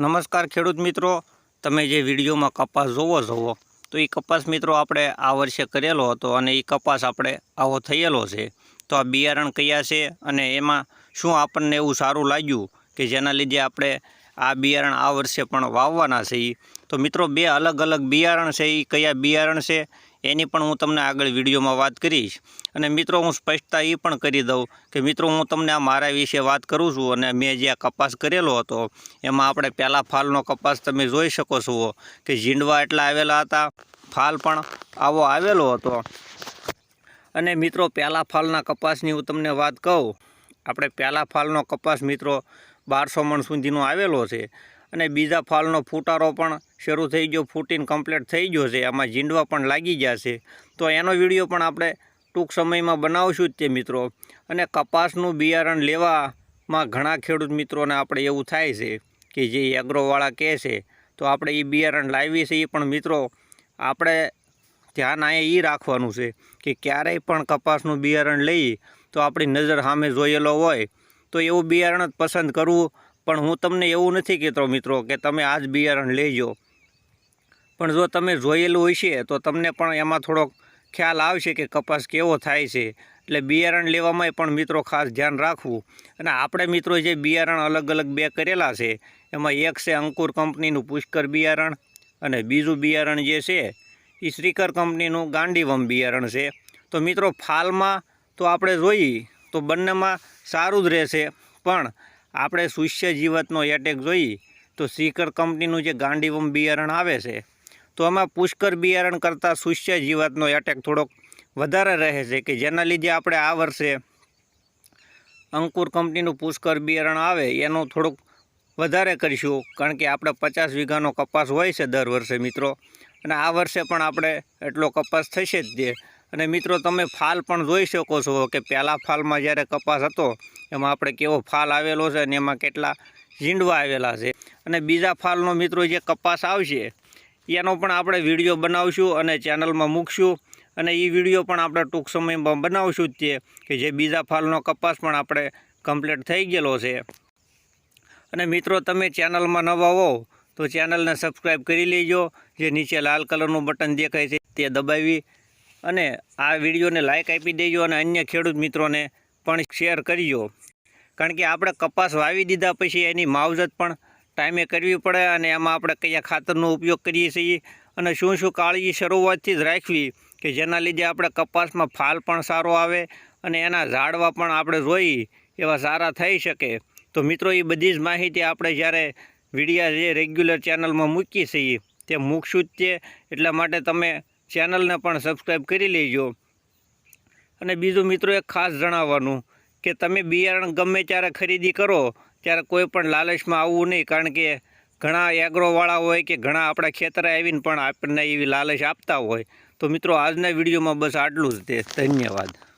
નમસ્કાર ખેડૂત મિત્રો તમે જે વિડીયોમાં કપાસ જોવો જોવો, તો એ કપાસ મિત્રો આપણે આ વર્ષે કરેલો હતો અને એ કપાસ આપણે આવો થયેલો છે તો આ બિયારણ કયા છે અને એમાં શું આપણને એવું સારું લાગ્યું કે જેના લીધે આપણે આ બિયારણ આ વર્ષે પણ વાવવાના છે. તો મિત્રો બે અલગ અલગ બિયારણ છે એ કયા બિયારણ છે એની પણ હું તમને આગળ વિડીયોમાં વાત કરીશ. અને મિત્રો, હું સ્પષ્ટતા એ પણ કરી દઉં કે મિત્રો, હું તમને આ મારા વિશે વાત કરું છું અને મેં જે આ કપાસ કરેલો હતો, એમાં આપણે પહેલાં ફાલનો કપાસ તમે જોઈ શકો છો કે ઝીંડવા એટલા આવેલા હતા. ફાલ પણ આવો આવેલો હતો. અને મિત્રો પહેલાં ફાલના કપાસની હું તમને વાત કહું. આપણે પહેલાં ફાલનો કપાસ મિત્રો બારસો મણ સુધીનો આવેલો છે. અને બીજા ફાલનો ફૂટારો પણ શરૂ થઈ ગયો, ફૂટીને કમ્પ્લીટ થઈ ગયો છે. આમાં ઝીંડવા પણ લાગી ગયા તો એનો વીડિયો પણ આપણે ટૂંક સમયમાં બનાવશું જ તે મિત્રો. અને કપાસનું બિયારણ લેવામાં ઘણા ખેડૂત મિત્રોને આપણે એવું થાય છે કે જે એગ્રોવાળા કહે છે, તો આપણે એ બિયારણ લાવીએ છીએ. પણ મિત્રો, આપણે ધ્યાન અહીંયા એ રાખવાનું છે કે ક્યારેય પણ કપાસનું બિયારણ લઈએ તો આપણી નજર સામે જોયેલો હોય, તો એવું બિયારણ જ પસંદ કરવું પણ હું તમને એવું નથી કહેતો મિત્રો કે તમે આ જ બિયારણ લેજો. પણ જો તમે જોયેલું હશે તો તમને પણ એમાં થોડોક ખ્યાલ આવશે કે કપાસ કેવો થાય છે. એટલે બિયારણ લેવામાં પણ મિત્રો ખાસ ધ્યાન રાખવું. અને આપણે મિત્રો જે બિયારણ અલગ અલગ બે કરેલા છે, એમાં એક છે અંકુર કંપનીનું પુષ્કર બિયારણ અને બીજું બિયારણ જે છે એ શ્રીકર કંપનીનું ગાંડીવમ બિયારણ છે. તો મિત્રો ફાલમાં તો આપણે જોઈએ, તો બંનેમાં સારું જ રહેશે. પણ આપણે સુષ્ય જીવતનો એટેક જોઈએ તો શ્રીકર કંપનીનું જે ગાંડીવમ બિયારણ આવે છે, તો એમાં પુષ્કર બિયારણ કરતાં સુષ્ય જીવાતનો એટેક થોડોક વધારે રહે છે કે જેના લીધે આપણે આ વર્ષે અંકુર કંપનીનું પુષ્કર બિયારણ આવે, એનું થોડુંક વધારે કરીશું, કારણ કે આપણે પચાસ વીઘાનો કપાસ હોય છે દર વર્ષે મિત્રો, અને આ વર્ષે પણ આપણે એટલો કપાસ થશે જ તે. અને મિત્રો, તમે ફાલ પણ જોઈ શકો છો કે પહેલાં ફાલમાં જ્યારે કપાસ હતો, એમાં આપણે કેવો ફાલ આવેલો છે અને એમાં કેટલા ઝીંડવા આવેલા છે. અને બીજા ફાલનો મિત્રો, જે કપાસ આવશે, એનો પણ આપણે વીડિયો બનાવશું અને ચેનલમાં મૂકશું. અને એ વીડિયો પણ આપણે ટૂંક સમયમાં બનાવશું જ તે, કે જે બીજા ફાલનો કપાસ પણ આપણે કમ્પ્લીટ થઈ ગયેલો છે. અને મિત્રો, તમે ચેનલમાં નવા હોવ, તો ચેનલને સબસ્ક્રાઈબ કરી લેજો. જે નીચે લાલ કલરનું બટન દેખાય છે તે દબાવી અને આ વિડીયોને લાઇક આપી દેજો અને અન્ય ખેડૂત મિત્રોને પણ શેર કરજો. કારણ કે આપણે કપાસ વાવી દીધા પછી એની માવજત પણ ટાઈમે કરવી પડે અને એમાં આપણે કયા ખાતરનો ઉપયોગ કરીએ છીએ અને શું શું કાળજી શરૂઆતથી જ રાખવી કે જેના લીધે આપણે કપાસમાં ફાલ પણ સારો આવે અને એના ઝાડવા પણ આપણે જોઈ એવા સારા થઈ શકે. તો મિત્રો, એ બધી જ માહિતી આપણે જ્યારે વિડીયા જે રેગ્યુલર ચેનલમાં મૂકીએ છીએ તે મૂકશું જ તે. એટલા માટે તમે ચેનલને પણ સબસ્ક્રાઈબ કરી લેજો. અને બીજું મિત્રો એક ખાસ જણાવવાનું કે તમે બિયારણ ગમે ત્યારે ખરીદી કરો, ત્યારે કોઈ પણ લાલચમાં આવવું નહીં, કારણ કે ઘણા એગ્રોવાળા હોય કે ઘણા આપણા ખેતરે આવીને પણ આપણને એવી લાલચ આપતા હોય. તો મિત્રો, આજના વિડીયોમાં બસ આટલું જ તે. ધન્યવાદ.